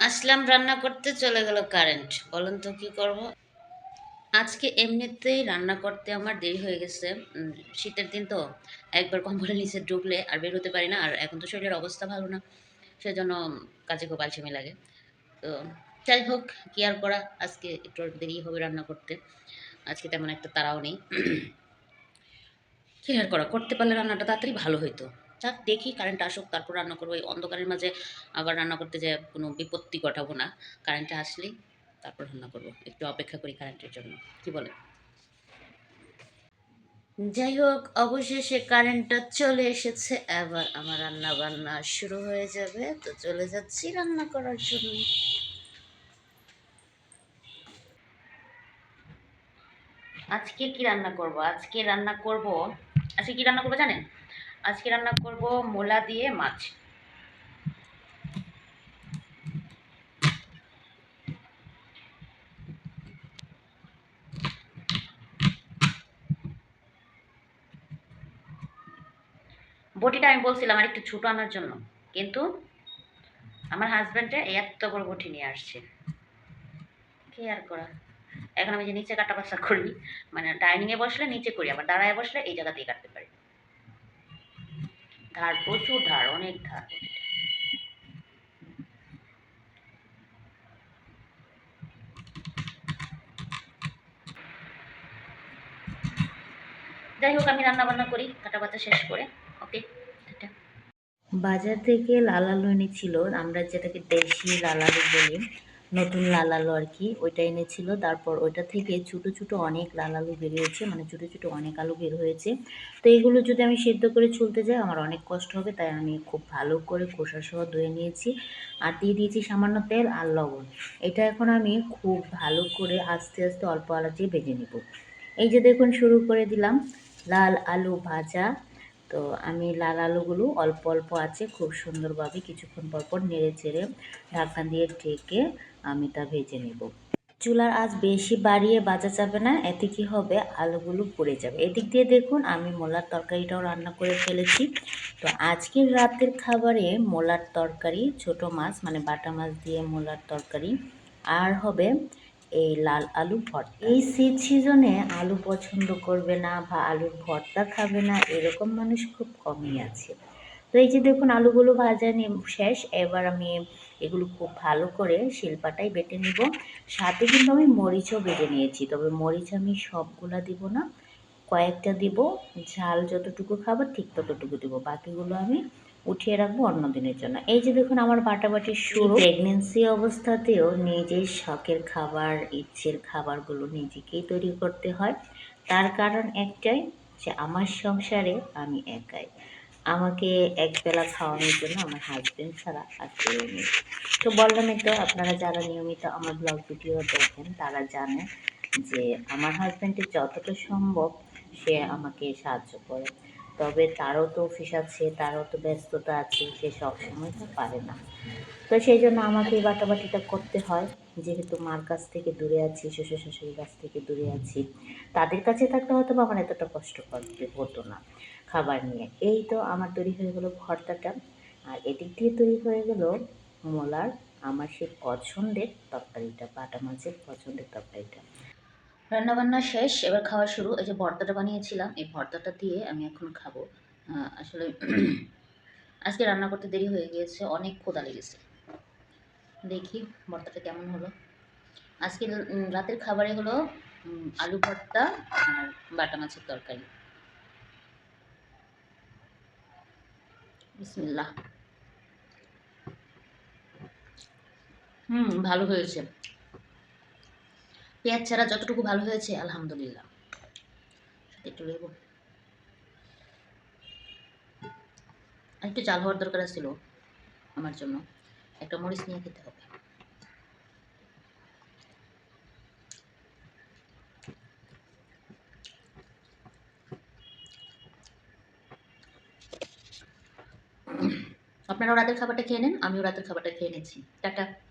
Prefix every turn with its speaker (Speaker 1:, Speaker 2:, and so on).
Speaker 1: আসলাম, রান্না করতে চলে গেল কারেন্ট বলুন তো কি করব? আজকে এমনিতেই রান্না করতে আমার দেরি হয়ে গেছে। শীতের দিন তো, একবার কম্বলের নিচে ঢুকলে আর বের হতে পারি না, আর এখন তো শরীরের অবস্থা ভালো না, সেজন্য কাজে খুব আলসেমি লাগে। তো যাই হোক, কি আর করা? আজকে একটু দেরি হবে রান্না করতে। আজকে তেমন একটা তাড়াও নেই। কি আর করা? করতে পারলে রান্নাটা তাড়াতাড়ি ভালো হইতো। যাক দেখি কারেন্ট আসুক, তারপর রান্না করব। এই অন্ধকারের মাঝে আবার রান্না করতে যে কোনো বিপত্তি ঘটাবো না। কারেন্টটা আসলেই তারপর রান্না করব। একটু অপেক্ষা করি কারেন্টের জন্য। কি বলে যাই হোক, অবশেষে কারেন্টটা চলে এসেছে। এবার আমার রান্না বান্না শুরু হয়ে যাবে। তো চলে যাচ্ছি রান্না করার জন্য। আজকে কি রান্না করব? আজকে রান্না করব আজকে কি রান্না করব জানেন? আজকে রান্না করব মোলা দিয়ে মাছ। বটিটা আমি বলছিলাম আর একটু ছোট আনার জন্য, কিন্তু আমার হাজব্যান্ডে এত বড় বটি নিয়ে আসছে। কি আর করা? এখন আমি যে নিচে কাটা বাসা করি মানে ডাইনিংয়ে বসলে নিচে করি, আবার দাঁড়ায় বসলে এই জায়গা দিয়ে কাটতে পারি। ধার, প্রচুর ধার, অনেক ধার। যাই হোক, আমি রান্না বান্না করি কাটা বাচ্চা শেষ করে। ওকে বাজার থেকে লাল আলু এনেছিল আমরা যেটাকে দেশি লাল আলু বলি। নতুন লাল আলু আর কি ওইটা এনেছিল। তারপর ওইটা থেকে ছোটো ছোটো অনেক লাল আলু বেরিয়েছে মানে ছোটো ছোটো অনেক আলু বের হয়েছে। তো এগুলো যদি আমি সেদ্ধ করে চলতে যাই, আমার অনেক কষ্ট হবে, তাই আমি খুব ভালো করে খোসা সহ ধুয়ে নিয়েছি। আর দিয়ে দিয়েছি সামান্য তেল আর লবণ। এটা এখন আমি খুব ভালো করে আস্তে আস্তে, অল্প আলাচে ভেজে নেব। এই যে দেখুন, শুরু করে দিলাম লাল আলু ভাজা। তো আমি লাল আলুগুলো অল্প অল্প আছে, খুব সুন্দরভাবে কিছুক্ষণ পর পর নেড়ে চেড়ে ঢাকনা দিয়ে ঢেকে আমি তা ভেজে নেব। চুলার আজ বেশি বাড়িয়ে বাজা যাবে না, এতে কি হবে? আলুগুলো পুড়ে যাবে। এদিক দিয়ে দেখুন, আমি মোলার তরকারিটাও রান্না করে ফেলেছি। তো আজকের রাতের খাবারে মোলার তরকারি, ছোট মাছ মানে বাটা মাছ দিয়ে মোলার তরকারি, আর হবে এই লাল আলু ভর্তা। এই শীত সিজনে আলু পছন্দ করবে না বা আলুর ভর্তা খাবে না, এরকম মানুষ খুব কমই আছে। তো এই যে দেখুন, আলুগুলো ভাজা শেষ, এবার আমি এগুলো খুব ভালো করে শিলপাটাই বেটে নিব। সাথে কিন্তু আমি মরিচও বেটে নিয়েছি, তবে মরিচ আমি সবগুলা দিব না, কয়েকটা দিব, ঝাল যতটুকু খাবার ঠিক ততটুকু দিব, বাকিগুলো আমি উঠিয়ে রাখব অন্য দিনের জন্য। এই যে দেখুন আমার বাটাবাটি শুরু। প্রেগনেন্সি অবস্থাতেও নিজের শখের খাবার ইচ্ছের খাবারগুলো নিজেকেই তৈরি করতে হয়। তার কারণ একটাই যে আমার সংসারে আমি একাই। আমাকে একবেলা খাওয়ানোর জন্য আমার হাজবেন্ড ছাড়া আর কেউ নেই। তো বললামই তো আপনারা যারা নিয়মিত আমার ব্লগ ভিডিও দেখেন তারা জানে যে আমার হাজব্যান্ডের যতটা সম্ভব সে আমাকে সাহায্য করে। তবে তারও তো অফিস আছে, তারও তো ব্যস্ততা আছে, সে সবসময় তো পারে না। তো সেই জন্য আমাকে এই বাটাবাটিটা করতে হয়। যেহেতু মার কাছ থেকে দূরে আছি, শ্বশুর শাশুড়ির কাছ থেকে দূরে আছি, তাদের কাছে থাকতে হয়তো বা আমার এতটা কষ্ট করতে হতো না খাবার নিয়ে। এই তো আমার তৈরি হয়ে গেলো ভর্তাটা। আর এদিক দিয়ে তৈরি হয়ে গেল মোলার, আমার সেই পছন্দের তরকারিটা, বাটা মাছের পছন্দের তরকারিটা। রান্না বান্না শেষ, এবার খাওয়া শুরু। এই যে ভর্তাটা বানিয়েছিলাম, এই ভর্তাটা দিয়ে আমি এখন খাব। আসলে আজকে রান্না করতে দেরি হয়ে গিয়েছে, অনেক ক্ষুধা লেগেছে। দেখি ভর্তাটা কেমন হলো। আজকে রাতের খাবারে হলো আলু ভর্তা আর বাটা মাছের তরকারি। বিসমিল্লাহ। হুম, ভালো হয়েছে। পেঁয়াজ ছাড়া যতটুকু ভালো হয়েছে, আলহামদুলিল্লাহ। একটু লেবু। একটু চাল হওয়ার দরকার ছিল আমার জন্য। একটা মরিচ নিয়ে খেতে হবে। আপনারাও রাতের খাবারটা খেয়ে নেন, আমিও রাতের খাবারটা খেয়ে নিচ্ছি। টাটা।